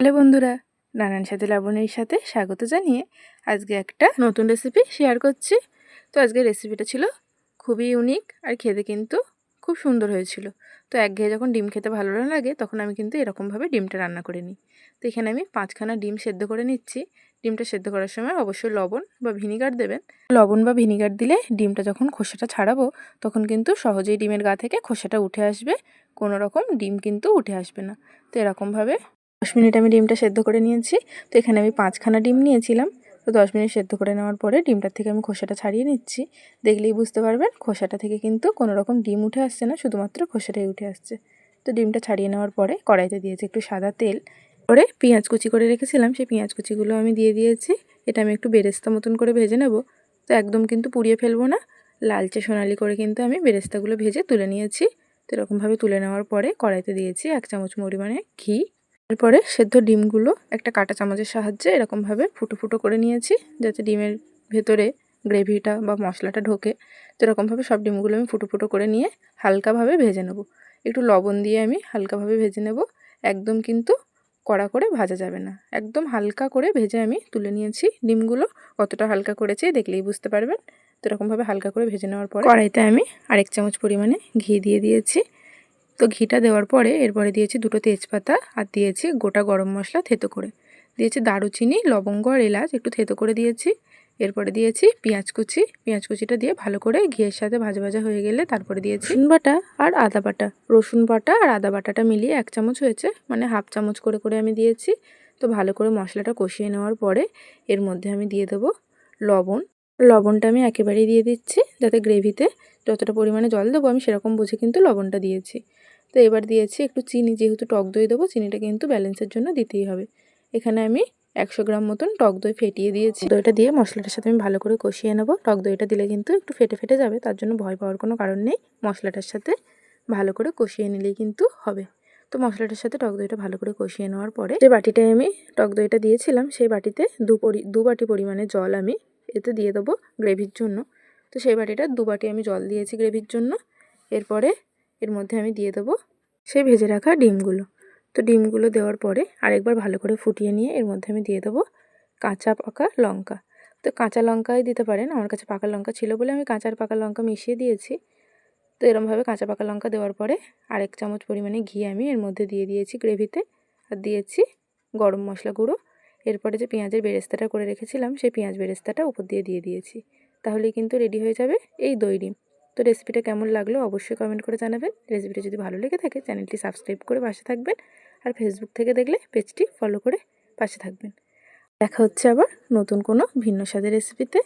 Hello বন্ধুরা, নানান সাথে লাবণীর সাথে স্বাগত জানিয়ে আজকে একটা নতুন রেসিপি শেয়ার করছি। তো আজকে রেসিপিটা ছিল খুবই ইউনিক আর খেতে কিন্তু খুব সুন্দর হয়েছিল। তো একঘেয়ে যখন ডিম খেতে ভালো না লাগে, তখন আমি কিন্তু এরকমভাবে ডিমটা রান্না করে নিই। তো এখানে আমি পাঁচখানা ডিম সেদ্ধ করে নিচ্ছি। ডিমটা সেদ্ধ করার সময় অবশ্যই লবণ বা ভিনিগার দেবেন। লবণ বা ভিনিগার দিলে ডিমটা যখন খোসাটা ছাড়াবো, তখন কিন্তু সহজেই ডিমের গা থেকে খোসাটা উঠে আসবে। কোনো রকম ডিম কিন্তু উঠে আসবে না। তো এরকমভাবে দশ মিনিট আমি ডিমটা সেদ্ধ করে নিয়েছি। তো এখানে আমি পাঁচখানা ডিম নিয়েছিলাম। তো দশ মিনিট সেদ্ধ করে নেওয়ার পরে ডিমটার থেকে আমি খোসাটা ছাড়িয়ে নিচ্ছি। দেখলেই বুঝতে পারবেন, খোসাটা থেকে কিন্তু কোনো রকম ডিম উঠে আসছে না, শুধুমাত্র খোসাটাই উঠে আসছে। তো ডিমটা ছাড়িয়ে নেওয়ার পরে কড়াইতে দিয়েছি একটু সাদা তেল। পরে পেঁয়াজ কুচি করে রেখেছিলাম, সেই পেঁয়াজ কুচিগুলো আমি দিয়ে দিয়েছি। এটা আমি একটু বেরেস্তা মতন করে ভেজে নেব। তো একদম কিন্তু পুড়িয়ে ফেলব না। লালচে সোনালি করে কিন্তু আমি বেরেস্তাগুলো ভেজে তুলে নিয়েছি। তো এরকমভাবে তুলে নেওয়ার পরে কড়াইতে দিয়েছি এক চামচ পরিমাণে ঘি। এরপরে সেদ্ধ ডিমগুলো একটা কাঁটা চামচের সাহায্যে এরকমভাবে ফুটো ফুটো করে নিয়েছি, যাতে ডিমের ভেতরে গ্রেভিটা বা মশলাটা ঢোকে। তো এরকমভাবে সব ডিমগুলো আমি ফুটো ফুটো করে নিয়ে হালকাভাবে ভেজে নেব। একটু লবণ দিয়ে আমি হালকাভাবে ভেজে নেব। একদম কিন্তু কড়া করে ভাজা যাবে না। একদম হালকা করে ভেজে আমি তুলে নিয়েছি ডিমগুলো। কতটা হালকা করেছি দেখলেই বুঝতে পারবেন। তো এরকমভাবে হালকা করে ভেজে নেওয়ার পর কড়াইতে আমি আরেক চামচ পরিমাণে ঘি দিয়ে দিয়েছি। তো ঘিটা দেওয়ার পরে এরপরে দিয়েছি দুটো তেজপাতা আর দিয়েছি গোটা গরম মশলা থেতো করে। দিয়েছি দারুচিনি লবঙ্গ আর এলাচ একটু থেতো করে দিয়েছি। এরপরে দিয়েছি পেঁয়াজ কুচি। পেঁয়াজ কুচিটা দিয়ে ভালো করে ঘিয়ের সাথে ভাজা ভাজা হয়ে গেলে তারপরে দিয়েছি রসুন বাটা আর আদা বাটা। রসুন বাটা আর আদা বাটাটা মিলিয়ে এক চামচ হয়েছে মানে হাফ চামচ করে করে আমি দিয়েছি। তো ভালো করে মশলাটা কষিয়ে নেওয়ার পরে এর মধ্যে আমি দিয়ে দেবো লবণ। লবণটা আমি একেবারেই দিয়ে দিচ্ছি যাতে গ্রেভিতে যতটা পরিমাণে জল দেবো আমি সেরকম বুঝে কিন্তু লবণটা দিয়েছি। তো এবার দিয়েছি একটু চিনি, যেহেতু টক দই দেবো, চিনিটা কিন্তু ব্যালেন্সের জন্য দিতেই হবে। এখানে আমি একশো গ্রাম মতন টক দই ফেটিয়ে দিয়েছি। দইটা দিয়ে মশলাটার সাথে আমি ভালো করে কষিয়ে নেব। টক দইটা দিলে কিন্তু একটু ফেটে ফেটে যাবে, তার জন্য ভয় পাওয়ার কোনো কারণ নেই। মশলাটার সাথে ভালো করে কষিয়ে নিলেই কিন্তু হবে। তো মশলাটার সাথে টক দইটা ভালো করে কষিয়ে নেওয়ার পরে যে বাটিটায় আমি টক দইটা দিয়েছিলাম, সেই বাটিতে দু পরি, দু বাটি পরিমাণে জল আমি এতে দিয়ে দেবো গ্রেভির জন্য। তো সেই বাটিটা দু বাটি আমি জল দিয়েছি গ্রেভির জন্য। এরপরে এর মধ্যে আমি দিয়ে দেবো সেই ভেজে রাখা ডিমগুলো। তো ডিমগুলো দেওয়ার পরে আরেকবার ভালো করে ফুটিয়ে নিয়ে এর মধ্যে আমি দিয়ে দেবো কাঁচা পাকা লঙ্কা। তো কাঁচা লঙ্কাই দিতে পারেন, আমার কাছে পাকা লঙ্কা ছিল বলে আমি কাঁচার পাকা লঙ্কা মিশিয়ে দিয়েছি। তো এরমভাবে কাঁচা পাকা লঙ্কা দেওয়ার পরে আরেক চামচ পরিমাণে ঘি আমি এর মধ্যে দিয়ে দিয়েছি গ্রেভিতে। আর দিয়েছি গরম মশলা গুঁড়ো। এরপরে যে পেঁয়াজের বেরেস্তাটা করে রেখেছিলাম, সেই পেঁয়াজ বেরেস্তাটা উপর দিয়ে দিয়ে দিয়েছি। তাহলেই কিন্তু রেডি হয়ে যাবে এই দই ডিম তো রেসিপিটা কেমন লাগল অবশ্যই কমেন্ট করে জানাবেন। রেসিপিটা যদি ভালো লেগে থাকে চ্যানেলটি সাবস্ক্রাইব করে পাশে থাকবেন। আর ফেসবুক থেকে দেখলে পেজটি ফলো করে পাশে থাকবেন। দেখা হচ্ছে আবার নতুন কোনো ভিন্ন স্বাদের রেসিপিতে